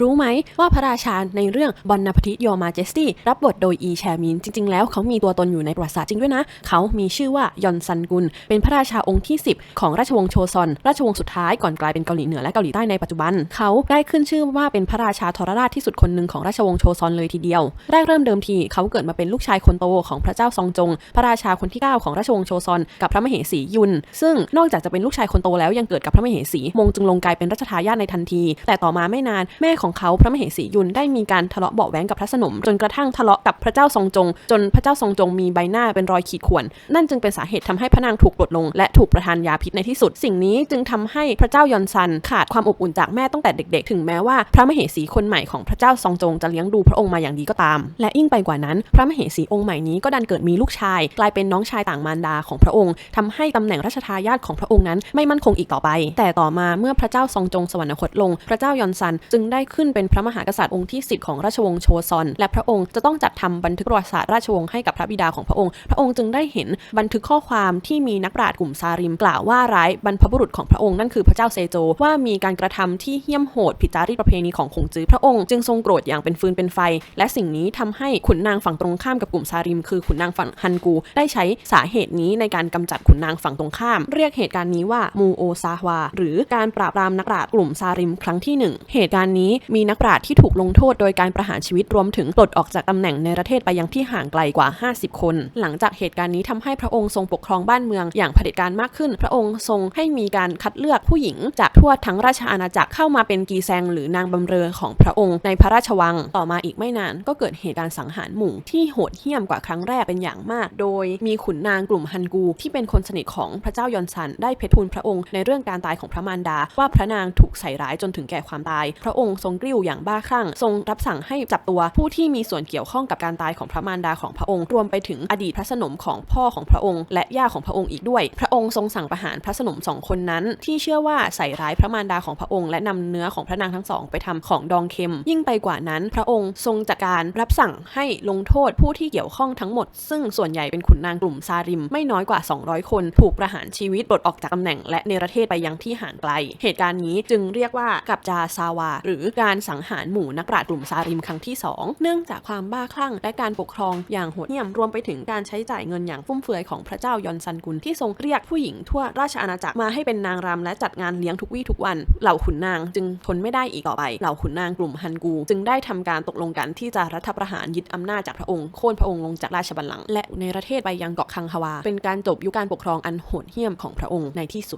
รู้ไหมว่าพระราชาในเรื่องบอนนาพติโยมาเจสตี้รับบทโดยอีแชมิน จริง ๆ แล้วเขามีตัวตนอยู่ในประวัติศาสตร์จริงด้วยนะ เขามีชื่อว่ายอนซันกุล เป็นพระราชาองค์ที่ 10 ของราชวงศ์โชซอน ราชวงศ์สุดท้ายก่อนกลายเป็นเกาหลีเหนือและเกาหลีใต้ในปัจจุบัน เขาได้ขึ้นชื่อว่าเป็นพระราชาทรราชที่สุดคนหนึ่งของราชวงศ์โชซอนเลยทีเดียวแรกเริ่มเดิมทีเขาเกิดมาเป็นลูกชายคนโตของพระเจ้าซองจง พระราชาคนที่ 9 ของราชวงศ์โชซอน กับพระมเหสียุน ซึ่งนอกจากจะเป็นลูกชายคนโตแล้วยังเกิดกับพระมเหสีมงจึงลงกลายเป็นรัชทายาทในทันที แต่ต่อมาไม่นานแม่ของเขาพระมเหสียุนได้มีการทะเลาะเบาะแว้งกับพระสนม จนกระทั่งทะเลาะกับพระเจ้าทรงจง จนพระเจ้าทรงจงมีใบหน้าเป็นรอยขีดข่วน นั่นจึงเป็นสาเหตุทำให้พระนางถูกปลดลง และถูกประทานยาพิษในที่สุด สิ่งนี้จึงทำให้พระเจ้ายอนซันขาดความอบอุ่นจากแม่ตั้งแต่เด็ก ๆ ถึงแม้ว่าพระมเหสีคนใหม่ของพระเจ้าซองจงจะเลี้ยงดูพระองค์มาอย่างดีก็ตาม และยิ่งไปกว่านั้น พระมเหสีองค์ใหม่นี้ก็ดันเกิดมีลูกชาย กลายเป็นน้องชายต่างมารดาของพระองค์ทำให้ตำแหน่งราชทายาทของพระองค์นั้นไม่มั่นคงอีกต่อไป แต่ต่อมาเมื่อพระเจ้าซองจงสวรรคตลง พระเจ้ายอนซันจึงได้ขึ้นเป็นพระมหากษัตริย์องค์ที่ 10 ของราชวงศ์โชซอน และพระองค์จะต้องจัดทำบันทึกประวัติศาสตร์ราชวงศ์ให้กับพระบิดาของพระองค์ พระองค์จึงได้เห็นบันทึกข้อความที่มีนักปราชญ์กลุ่มซาริม กล่าวว่าร้ายบรรพบุรุษของพระองค์นั่นคือพระเจ้าเซโจว่ามีการกระทำที่เหี้ยมโหดผิดจารีตประเพณีของคงจื้อพระองค์จึงทรงโกรธอย่างเป็นฟืนเป็นไฟ และสิ่งนี้ทำให้ขุนนางฝั่งตรงข้ามกับกลุ่มซาริม คือขุนนางฝั่งฮันกู ได้ใช้สาเหตุนี้ในการกำจัดขุนนางฝั่งตรงข้าม เรียกเหตุการณ์นี้ว่ามูโอซาฮวาหรือการปราบปรามนักปราชญ์กลุ่มซาริมครั้งที่หนึ่งเหตุการณ์นี้มีนักปราชญ์ที่ถูกลงโทษโดยการประหารชีวิตรวมถึงปลดออกจากตำแหน่งในประเทศไปยังที่ห่างไกลกว่า 50 คน หลังจากเหตุการณ์นี้ทำให้พระองค์ทรงปกครองบ้านเมืองอย่างเผด็จการมากขึ้น พระองค์ทรงให้มีการคัดเลือกผู้หญิง จากทั่วทั้งราชอาณาจักรเข้ามาเป็นกีแซงหรือนางบำเรอของพระองค์ในพระราชวัง ต่อมาอีกไม่นานก็เกิดเหตุการณ์สังหารหมู่ที่โหดเหี้ยมกว่าครั้งแรกเป็นอย่างมาก โดยมีขุนนางกลุ่มฮันกูที่เป็นคนสนิทของพระเจ้ายอนซัน ได้เพชรทูลพระองค์ในเรื่องการตายของพระมารดา ว่าพระนางถูกใส่ร้ายจนถึงแก่ความตาย พระองค์ทรงกริ้วอย่างบ้าคลั่ง ทรงรับสั่งให้จับตัวผู้ที่มีส่วนเกี่ยวข้องกับการตายของพระมารดาของพระองค์ รวมไปถึงอดีตพระสนมของพ่อของพระองค์ และย่าของพระองค์อีกด้วย พระองค์ทรงสั่งประหารพระสนมสองคนนั้น ที่เชื่อว่าใส่ร้ายพระมารดาของพระองค์และนำเนื้อของพระนางทั้งสองไปทำของดองเค็ม ยิ่งไปกว่านั้น พระองค์ทรงจัดการรับสั่งให้ลงโทษผู้ที่เกี่ยวข้องทั้งหมด ซึ่งส่วนใหญ่เป็นขุนนางกลุ่มซาริม ไม่น้อยกว่า 200 คนถูกประหารชีวิตปลดออกจากตำแหน่งและเนรเทศไปยังที่ห่างไกล เหตุการณ์นี้จึงเรียกว่ากับจาซาวา หรือการการสังหารหมู่นักปราชญ์กลุ่มซาริมครั้งที่ 2 เนื่องจากความบ้าคลั่งและการปกครองอย่างโหดเหี้ยมรวมไปถึงการใช้จ่ายเงินอย่างฟุ่มเฟือยของพระเจ้ายอนซันกุลที่ทรงเรียกผู้หญิงทั่วราชอาณาจักรมาให้เป็นนางรำและจัดงานเลี้ยงทุกวี่ทุกวัน เหล่าขุนนางจึงทนไม่ได้อีกต่อไป เหล่าขุนนางกลุ่มฮันกู จึงได้ทำการตกลงกันที่จะรัฐประหารยึดอำนาจจากพระองค์โค่นพระองค์ลงจากราชบัลลังก์และในประเทศไปยังเกาะคังฮวา เป็นการจบยุคการปกครองอันโหดเหี้ยมของพระองค์ในที่สุด